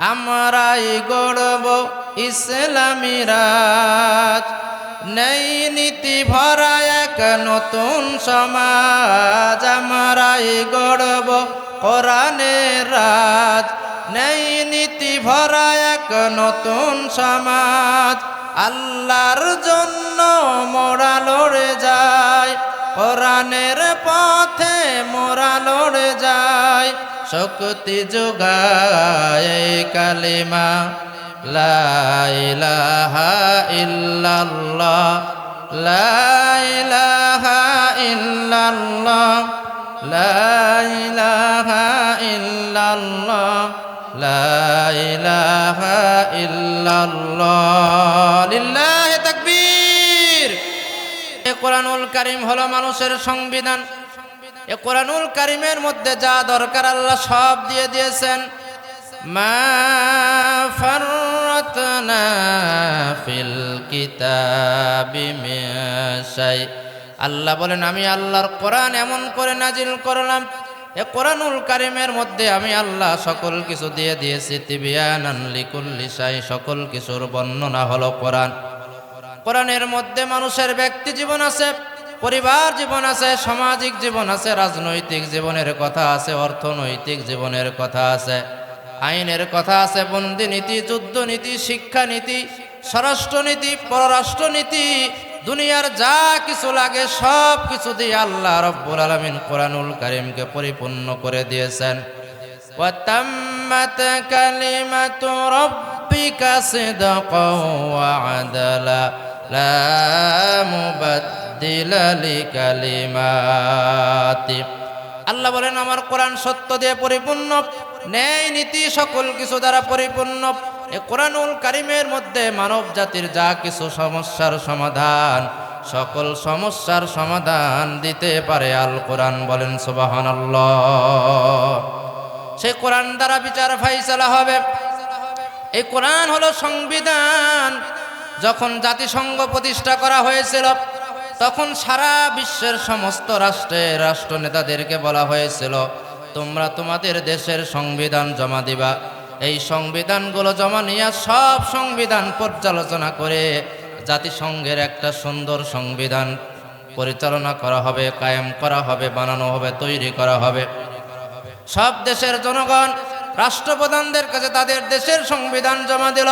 আমরাই গড়ব ইসলামী রাজ। নেই নীতি ভরা এক নতুন সমাজ, আমরাই গড়ব কোরআনের রাজ। নেই নীতি ভরা এক নতুন সমাজ, আল্লাহর জন্য মোরা লড়ে যায় কোরআনের পথে মোরা লড়ে যায় শক্তি যোগায় কালিমা, লা ইলাহা ইল্লাল্লাহ, লা ইলাহা ইল্লাল্লাহ, লা ইলাহা ইল্লাল্লাহ, লা ইলাহা ইল্লাল্লাহ। লিল্লাহি তাকবীর। কোরআনুল কারীম হলো মানুষের সংবিধান। এ কোরআনুল কারিমের মধ্যে যা দরকার আল্লাহ সব দিয়ে দিয়েছেন। মা আল্লাহ বলেন, আমি আল্লাহর কোরআন এমন করে নাজিল করলাম, এ কোরআনুল কারিমের মধ্যে আমি আল্লাহ সকল কিছু দিয়ে দিয়েছি। শাই, সকল কিছুর বর্ণনা হলো কোরআন। কোরআনের মধ্যে মানুষের ব্যক্তি জীবন আছে পরিবার জীবন আছে সামাজিক জীবন আছে রাজনৈতিক জীবনের কথা আছে অর্থনৈতিক জীবনের কথা আছে আইনের কথা আছে বন্দি নীতি যুদ্ধ নীতি শিক্ষা নীতি স্বরাষ্ট্রনীতি পররাষ্ট্রনীতি দুনিয়ার যা কিছু লাগে সব কিছু দিয়ে আল্লাহ রব্বুল আলমিন কোরআনুল কারিমকে পরিপূর্ণ করে দিয়েছেন وتمت كلمة ربك صدقا وعدلا لا مبدل কালিমাতি। আল্লাহ বলেন, আমার কোরআন সত্য দিয়ে পরিপূর্ণ, ন্যায় নীতি সকল কিছু দ্বারা পরিপূর্ণ। এ কোরআনুল কারিমের মধ্যে মানব জাতির যা কিছু সমস্যার সমাধান, সকল সমস্যার সমাধান দিতে পারে আল কোরআন। বলেন সুবাহন সেই কোরআন দ্বারা বিচার ফাইসলা হবে। এই কোরআন হলো সংবিধান। যখন জাতিসংঘ প্রতিষ্ঠা করা হয়েছিল তখন সারা বিশ্বের সমস্ত রাষ্ট্র নেতাদেরকে বলা হয়েছিল, তোমরা তোমাদের দেশের সংবিধান জমা দিবা। এই সংবিধানগুলো জমা নিয়ে সব সংবিধান পর্যালোচনা করে জাতিসংঘের একটা সুন্দর সংবিধান পরিচালনা করা হবে, কায়েম করা হবে, বানানো হবে, তৈরি করা হবে। সব দেশের জনগণ রাষ্ট্রপ্রধানদের কাছে তাদের দেশের সংবিধান জমা দিল।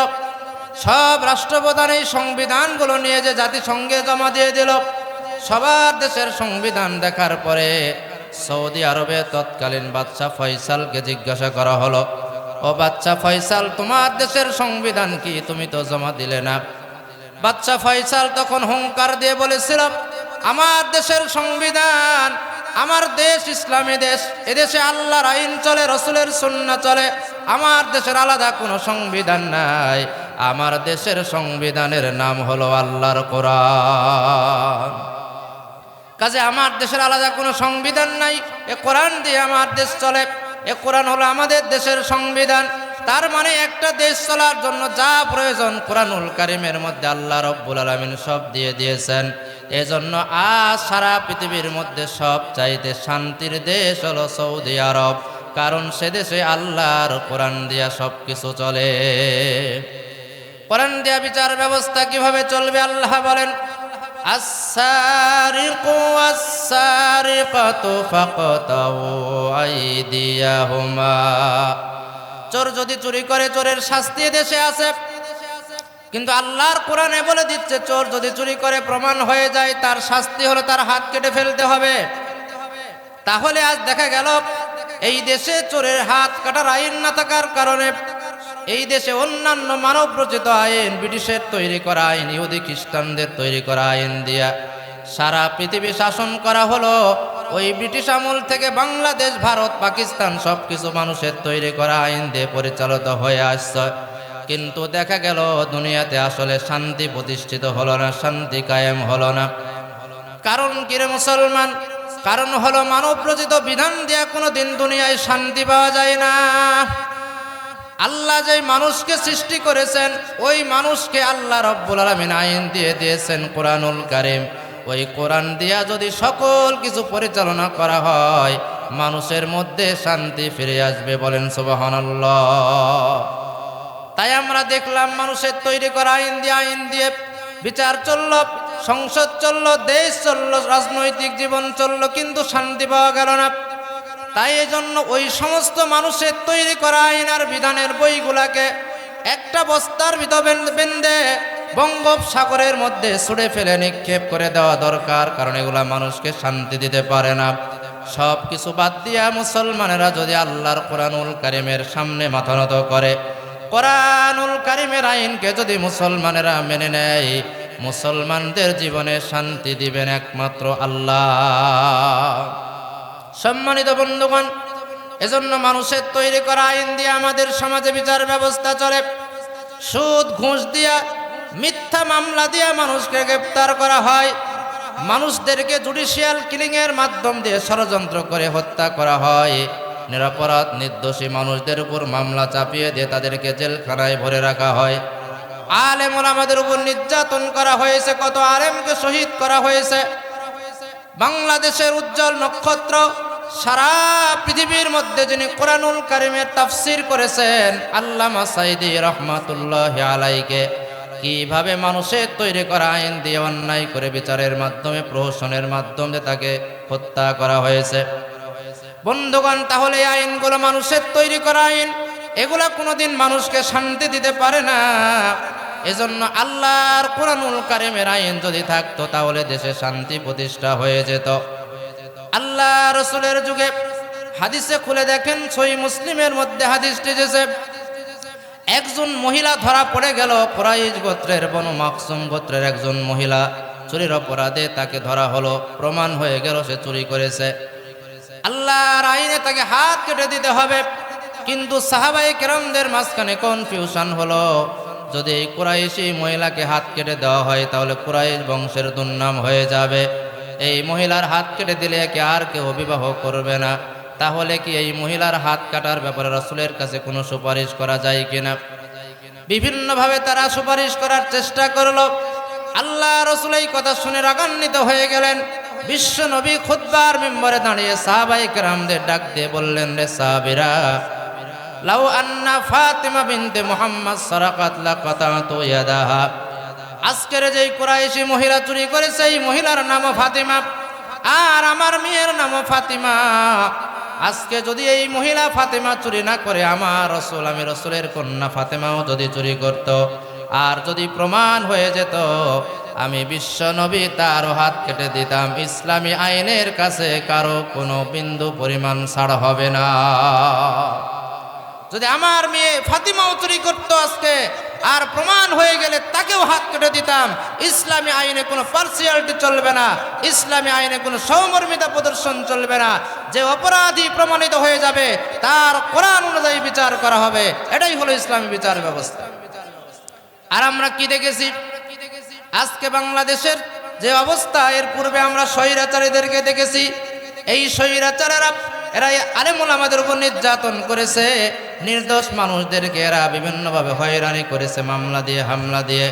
সব রাষ্ট্রপ্রধান এই সংবিধানগুলো নিয়ে যে জাতিসংঘে জমা দিয়ে দিল। সবার দেশের সংবিধান দেখার পরে সৌদি আরবে তৎকালীন বাদশাহ ফয়সালকে জিজ্ঞাসা করা হলো, ও বাচ্চা ফয়সাল, তোমার দেশের সংবিধান কি? তুমি তো জমা দিলে না। বাচ্চা ফয়সাল তখন হুঙ্কার দিয়ে বলেছিল, আমার দেশের সংবিধান, আমার দেশ ইসলামী দেশ, এদেশে আল্লাহর আইন চলে, রসুলের সুন্না চলে, আমার দেশের আলাদা কোনো সংবিধান নাই। আমার দেশের সংবিধানের নাম হলো আল্লাহর কোরআন। কাজে আমার দেশের আলাদা কোনো সংবিধান নাই। এ কোরআন দিয়ে আমার দেশ চলে। এ কোরআন হলো আমাদের দেশের সংবিধান। তার মানে একটা দেশ চলার জন্য যা প্রয়োজন কোরআনুল কারিমের মধ্যে আল্লাহ রব্বুল আলমিন সব দিয়ে দিয়েছেন। এজন্য আজ সারা পৃথিবীর মধ্যে সব চাইতে শান্তির দেশ হলো সৌদি আরব। কারণ সে দেশে আল্লাহর কোরআন দিয়া সব কিছু চলে। কোরআন দিয়া বিচার ব্যবস্থা কীভাবে চলবে আল্লাহ বলেন السارق والسارقة فاقطعوا أيديهما চোর যদি চুরি করে চোরের শাস্তি দেশে আছে কিন্তু আল্লাহর কোরআনে বলে দিচ্ছে চোর যদি চুরি করে প্রমাণ হয়ে যায় তার শাস্তি হলো তার হাত কেটে ফেলতে হবে তাহলে আজ দেখা গেল এই দেশে চোরের হাত কাটার আইন না থাকার কারণে এই দেশে অন্যান্য মানব রচিত আইন ব্রিটিশের তৈরি করা আইন, ইহুদি খ্রিস্টানদের তৈরি করা আইন দিয়া সারা পৃথিবী শাসন করা হলো। ওই ব্রিটিশ আমল থেকে বাংলাদেশ, ভারত, পাকিস্তান সব কিছু মানুষের তৈরি করা আইন দিয়ে পরিচালিত হয়ে আসছে। কিন্তু দেখা গেল, দুনিয়াতে আসলে শান্তি প্রতিষ্ঠিত হলো না, শান্তি কায়েম হলো না। কারণ কিরে মুসলমান? কারণ হলো মানব রচিত বিধান দিয়া কোনো দিন দুনিয়ায় শান্তি পাওয়া যায় না। আল্লাহ যে মানুষকে সৃষ্টি করেছেন, ওই মানুষকে আল্লাহ রব্বুল আলমিন আইন দিয়ে দিয়েছেন কোরআনুল কারিম। ওই কোরআন দিয়া যদি সকল কিছু পরিচালনা করা হয়, মানুষের মধ্যে শান্তি ফিরে আসবে বলেন সুবহানাল্লাহ। আমরা দেখলাম মানুষের তৈরি করা আইন দিয়ে আইন দিয়ে বিচার চলল, সংসদ চলল, দেশ চলল, রাজনৈতিক জীবন চলল, কিন্তু শান্তি পাওয়া গেল না। তাই এই জন্য ওই সমস্ত মানুষের তৈরি করা আইন আর বিধানের বইগুলাকে একটা বস্তার ভিতর বেঁধে বঙ্গোপসাগরের মধ্যে ছুড়ে ফেলে নিক্ষেপ করে দেওয়া দরকার, কারণ এগুলা মানুষকে শান্তি দিতে পারে না। সব কিছু বাদ দিয়া মুসলমানেরা যদি আল্লাহর কোরআনুল কারিমের সামনে মাথা নত করে, কোরআনুল কারিমের আইনকে যদি মুসলমানেরা মেনে নেয়, মুসলমানদের জীবনে শান্তি দিবেন একমাত্র আল্লাহ। সম্মানিত বন্ধুগণ, এজন্য মানুষের তৈরি করা আইন দিয়ে আমাদের সমাজে বিচার ব্যবস্থা চলে। সুদ, ঘুষ দিয়া, মিথ্যা মামলা দিয়া মানুষকে গ্রেপ্তার করা হয়। মানুষদেরকে জুডিশিয়াল কিলিংয়ের মাধ্যম দিয়ে ষড়যন্ত্র করে হত্যা করা হয়। নিরাপরাধ, নির্দোষী মানুষদের উপর মামলা চাপিয়ে দিয়ে তাদেরকে জেলখানায় ভরে রাখা হয়। আলেম আমাদের উপর নির্যাতন করা হয়েছে, কত আলেমকে শহীদ করা হয়েছে। বাংলাদেশের উজ্জ্বল নক্ষত্র সারা পৃথিবীর মধ্যে যিনি কোরআনুল কারিমের তাফসির করেছেন, আল্লামা সাইদি রহমাতুল্লাহ আলাইকে, কীভাবে মানুষের তৈরি করা আইন দিয়ে অন্যায় করে বিচারের মাধ্যমে, প্রহসনের মাধ্যমে তাকে হত্যা করা হয়েছে। বন্ধুগণ, তাহলে আইনগুলো মানুষের তৈরি করা আইন, এগুলা কোনোদিন মানুষকে শান্তি দিতে পারে না। এজন্য আল্লাহর কোরআনুল কারিমের আইন যদি থাকতো, তাহলে দেশে শান্তি প্রতিষ্ঠা হয়ে যেত। আল্লাহ রসুলের যুগে হাদিসে খুলে দেখেন, সই মুসলিমের মধ্যে হাদিসটি যেছে একজন মহিলা ধরা পড়ে গেল কোরাইজ গোত্রের বনু মাকসুম গোত্রের একজন মহিলা চুরির অপরাধে তাকে ধরা হলো, প্রমাণ হয়ে গেল সে চুরি করেছে। আল্লাহর আইনে তাকে হাত কেটে দিতে হবে, কিন্তু সাহাবাই কেরামদের মাঝখানে কনফিউশন হলো। যদি এই কুরাইশি মহিলাকে হাত কেটে দেওয়া হয়, তাহলে কুরাইশ বংশের দুর্নাম হয়ে যাবে। এই মহিলার হাত কেটে দিলে একে আর কেউ বিবাহ করবে না। তাহলে কি এই মহিলার হাত কাটার ব্যাপারে রসুলের কাছে কোনো সুপারিশ করা যায় কিনা? বিভিন্নভাবে তারা সুপারিশ করার চেষ্টা করল। আল্লাহ রসুল এই কথা শুনে রাগান্বিত হয়ে গেলেন। বিশ্ব নবী খুদ্বার মেম্বরে দাঁড়িয়ে সাহাবাই কেরামদের ডাক দিয়ে বললেন, রে সাহাবিরা, লাউ আন্না ফাতিমা বিনতে মুহাম্মদ সারাকাত লাকাতাতু ইয়াদাহা। আজকের যেই কুরাইশি মহিলা চুরি করেছে এই মহিলার নাম ফাতিমা। আর আমার মেয়ের নাম ফাতিমা। আজকে যদি এই মহিলা ফাতেমা চুরি না করে, আমার রসুল, আমি রসুলের কন্যা ফাতেমাও যদি চুরি করত, আর যদি প্রমাণ হয়ে যেত, আমি বিশ্ব নবী, তার হাত কেটে দিতাম। ইসলামী আইনের কাছে কারও কোনো বিন্দু পরিমাণ ছাড় হবে না। যদি আমার মেয়ে ফাতিমাও চুরি করতো আজকে আর প্রমাণ হয়ে গেলে তাকেও হাত কেটে দিতাম। ইসলামী আইনে কোনো পার্সিয়ালিটি চলবে না। ইসলামী আইনে কোনো সৌমর্মিতা প্রদর্শন চলবে না। যে অপরাধী প্রমাণিত হয়ে যাবে, তার কোরআন অনুযায়ী বিচার করা হবে। এটাই হলো ইসলামী বিচার ব্যবস্থা। আর আমরা কি দেখেছি? আজকে বাংলাদেশের যে অবস্থা, এর পূর্বে আমরা স্বৈরাচারীদেরকে দেখেছি। এই স্বৈরাচারেরা এরা আলেমুল আমাদের উপর নির্যাতন করেছে। নির্দোষ মানুষদেরকে এরা বিভিন্নভাবে হয়রানি করেছে, মামলা দিয়ে, হামলা দিয়ে,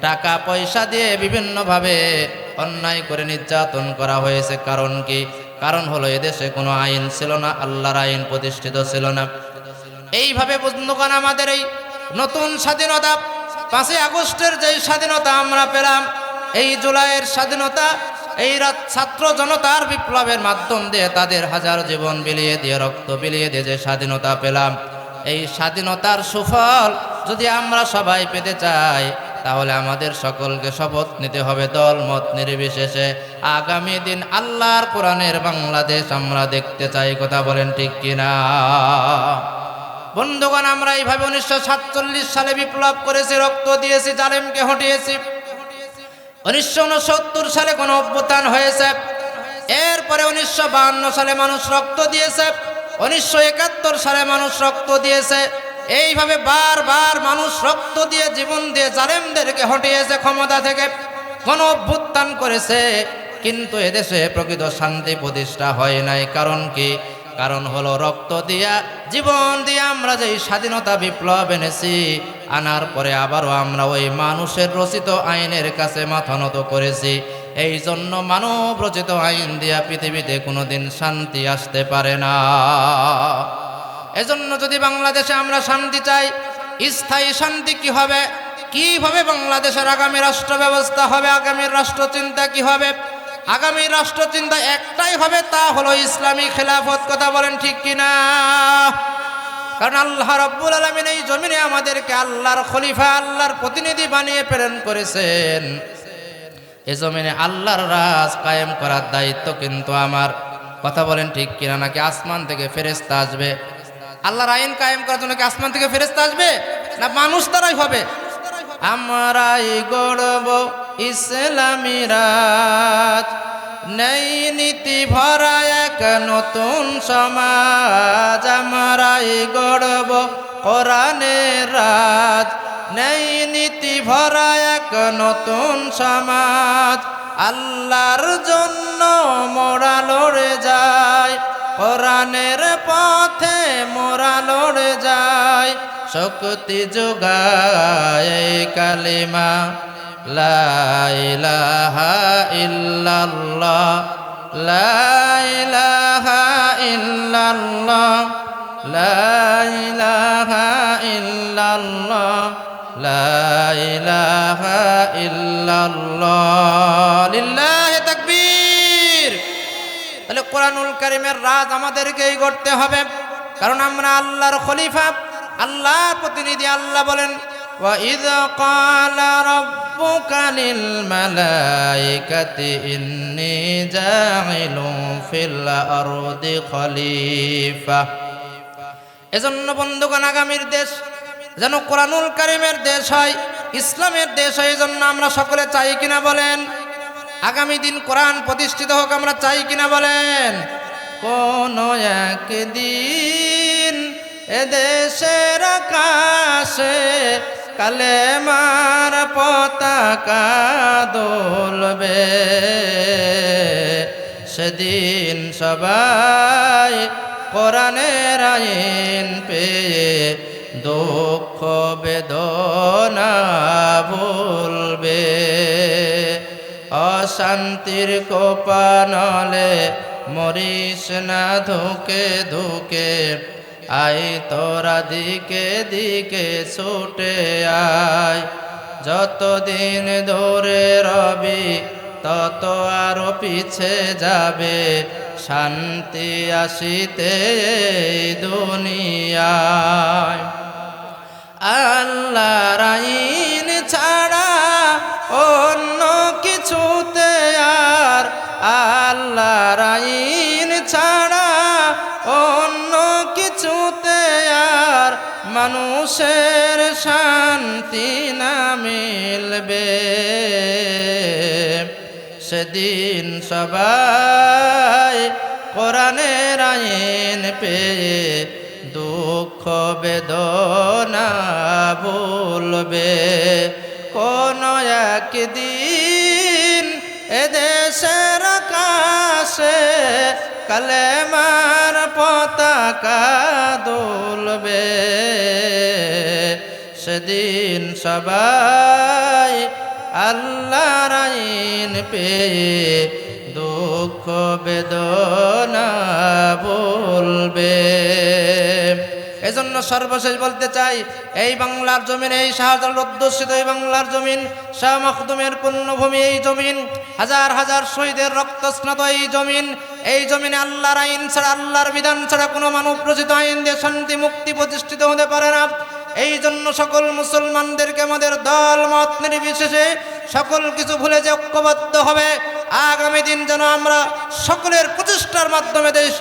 টাকা, পয়সা দিয়ে বিভিন্নভাবে অন্যায় করে নির্যাতন করা হয়েছে। কারণ কি? কারণ হলো এদেশে কোনো আইন ছিল না, আল্লাহর আইন প্রতিষ্ঠিত ছিল না। এইভাবে বন্ধুগণ, আমাদের এই নতুন স্বাধীনতা, পাঁচই আগস্টের যেই স্বাধীনতা আমরা পেলাম, এই জুলাইয়ের স্বাধীনতা এই রাত ছাত্র জনতার বিপ্লবের মাধ্যম দিয়ে তাদের হাজার জীবন বিলিয়ে দিয়ে, রক্ত বিলিয়ে দিয়ে যে স্বাধীনতা পেলাম, এই স্বাধীনতার সুফল যদি আমরা সবাই পেতে চাই, তাহলে আমাদের সকলকে শপথ নিতে হবে দল মত নির্বিশেষে। আগামী দিন আল্লাহর কোরআনের বাংলাদেশ আমরা দেখতে চাই, কথা বলেন ঠিক কিনা? বন্ধুগণ, আমরা এইভাবে উনিশশো সাতচল্লিশ সালে বিপ্লব করেছি, রক্ত দিয়েছি, জালেমকে হটিয়েছি। উনিশশো উনসত্তর সালে কোনো অভ্যুত্থান হয়েছে। এরপরে উনিশশো সালে মানুষ রক্ত দিয়েছে। উনিশশো একাত্তর সালে মানুষ রক্ত দিয়েছে। এইভাবে বারবার মানুষ রক্ত দিয়ে জীবন দিয়ে জালেমদেরকে হটিয়েছে ক্ষমতা থেকে। কোনো অভ্যুত্থান করেছে, কিন্তু এদেশে প্রকৃত শান্তি প্রতিষ্ঠা হয় নাই। কারণ কি? কারণ হলো রক্ত দিয়া, জীবন দিয়ে আমরা যেই স্বাধীনতা বিপ্লব এনেছি, আনার পরে আবারও আমরা ওই মানুষের রচিত আইনের কাছে মাথা নত করেছি। এই জন্য মানব রচিত আইন দিয়া পৃথিবীতে কোনোদিন শান্তি আসতে পারে না। এজন্য যদি বাংলাদেশে আমরা শান্তি চাই, স্থায়ী শান্তি কি হবে? কীভাবে বাংলাদেশের আগামী রাষ্ট্র ব্যবস্থা হবে, আগামী রাষ্ট্র চিন্তা কি হবে? আগামী রাষ্ট্র চিন্তা একটাই হবে, তা হলো ইসলামী খেলাফত। কথা বলেন ঠিক কিনা? কারণ আল্লাহ রব্বুল আলমিন এই জমিনে আমাদেরকে আল্লাহর খলিফা, আল্লাহর প্রতিনিধি বানিয়ে প্রেরণ করেছেন। এ জমিনে আল্লাহর রাজ কায়েম করার দায়িত্ব কিন্তু আমার। কথা বলেন ঠিক কিনা? নাকি আসমান থেকে ফেরেস্তা আসবে? আল্লাহর আইন কায়েম করার জন্য কি আসমান থেকে ফেরেস্তা আসবে? না মানুষ তারাই হবে? আমরাই গড়ব। ইসলামী রাজ নেই নীতি ভরা এক নতুন সমাজ। আমরাই গড়ব কোরআনের রাজ নেই নীতি ভরা এক নতুন সমাজ। আল্লাহর জন্য মোরা লড়ে যায় কোরআনের পথে মোরা লড়ে যায় শক্তি যোগায় এই কালিমা লা ইলাহা ইল্লাল্লাহ, লা ইলাহা ইল্লাল্লাহ, লা ইলাহা ইল্লাল্লাহ, লা ইলাহা ইল্লাল্লাহ। লিল্লাহি তাকবীর। তাহলে কোরআনুল কারিমের রাজ আমাদেরকেই করতে হবে। কারণ আমরা আল্লাহর খলিফা, আল্লাহর প্রতিনিধি, আল্লাহ বলেন وَإِذْ قَالَ رَبُّكَ لِلْمَلَائِكَةِ إِنِّي جَاعِلٌ فِي الْأَرْضِ خَلِيفَةً এজন্য বন্ধুগণ আগামীর দেশ যেন কোরআনুল কারিমের দেশ হয় ইসলামের দেশ হয় এজন্য আমরা সকলে চাই কিনা বলেন আগামী দিন কোরআন প্রতিষ্ঠিত হোক আমরা চাই কিনা বলেন কোন একদিন এদেশের আকাশে কালেমার পতাকা দোলবে। সেদিন সবাই কোরআনের আইন পেয়ে দুঃখ বেদনা ভুলবে। অশান্তির কোপানলে মরিস না ধুকে ধুকে আই তোরা দিকে দিকে ছুটে আয়। যতদিন ধরে রবি, তত আরও পিছে যাবে। শান্তি আসিতে দুনিয়ায়। আল্লাহর আইন ছাড়া অন্য কিছুতে আর আল্লাহর আইন মানুষের শান্তি না মিলবে। সেদিন সবাই কোরআনের আইন পেয়ে দুঃখ বেদনা ভুলবে। কোন একদিন এদেশের আকাশে কালেমার পতাকা দুলবে। সেদিন সবাই আল্লাহর আইন পেয়ে দুঃখ বেদনা বলবে। এজন্য সর্বশেষ বলতে চাই, এই বাংলার জমিন, এই শাহজাল অধ্যুষিত এই বাংলার জমিন, শাহ মখদুমের পুণ্যভূমি এই জমিন, হাজার হাজার শহীদের রক্তস্নাত এই জমিন, এই জমিনে আল্লাহর আইন ছাড়া, আল্লাহর বিধান ছাড়া কোনো মানব রচিত আইন দিয়ে শান্তি মুক্তি প্রতিষ্ঠিত হতে পারে না। এই জন্য সকল মুসলমানদেরকে আমাদের দল, মত নির্বিশেষে সকল কিছু ভুলে যে ঐক্যবদ্ধ হবে। আগামী দিন যেন আমরা সকলের প্রচেষ্টার মাধ্যমে দেশ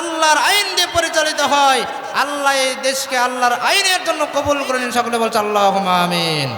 আল্লাহর আইন দিয়ে পরিচালিত হয়। আল্লাহ এই দেশকে আল্লাহর আইনের জন্য কবুল করে নিন সকলে বলছে আল্লাহ আমিন।